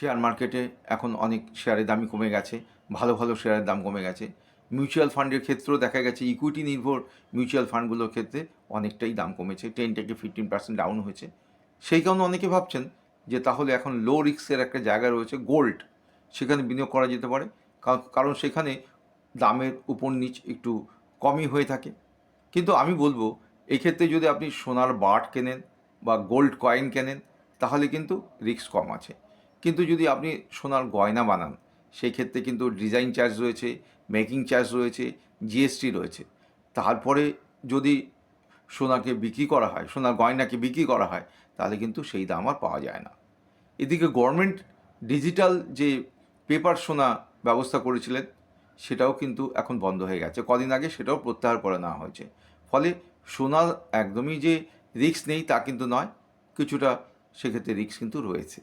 Share মার্কেটে এখন অনেক শেয়ারের দামই কমে গেছে, ভালো ভালো শেয়ারের দাম কমে গেছে। মিউচুয়াল ফান্ডের ক্ষেত্রেও দেখা গেছে ইকুইটি নির্ভর মিউচুয়াল ফান্ডগুলোর ক্ষেত্রে অনেকটাই দাম কমেছে টেন থেকে ফিফটিন পার্সেন্ট ডাউন হয়েছে। সেই কারণে অনেকে ভাবছেন যে তাহলে এখন লো রিস্কের একটা জায়গা রয়েছে গোল্ড সেখানে বিনিয়োগ করা যেতে পারে। কারণ- সেখানে দামের উপর নিচ একটু কমই হয়ে থাকে। কিন্তু আমি বলব এই ক্ষেত্রে যদি আপনি সোনার বাট কেনেন বা গোল্ড কয়েন কেনেন, তাহলে কিন্তু রিস্ক কম আছে। কিন্তু যদি আপনি সোনার গয়না বানান, সেই ক্ষেত্রে কিন্তু ডিজাইন চার্জ রয়েছে, মেকিং চার্জ রয়েছে, জিএসটি রয়েছে। তারপরে যদি সোনাকে বিক্রি করা হয়, সোনার গয়নাকে বিক্রি করা হয়, তাহলে কিন্তু সেই দাম আর পাওয়া যায় না। এদিকে গভর্নমেন্ট ডিজিটাল যে পেপার সোনা ব্যবস্থা করেছিলেন, সেটাও কিন্তু এখন বন্ধ হয়ে গেছে। কদিন আগে সেটাও প্রত্যাহার করে নেওয়া হয়েছে। ফলে সোনার একদমই যে রিস্ক নেই তা কিন্তু নয়, কিছুটা সেক্ষেত্রে রিস্ক কিন্তু রয়েছে।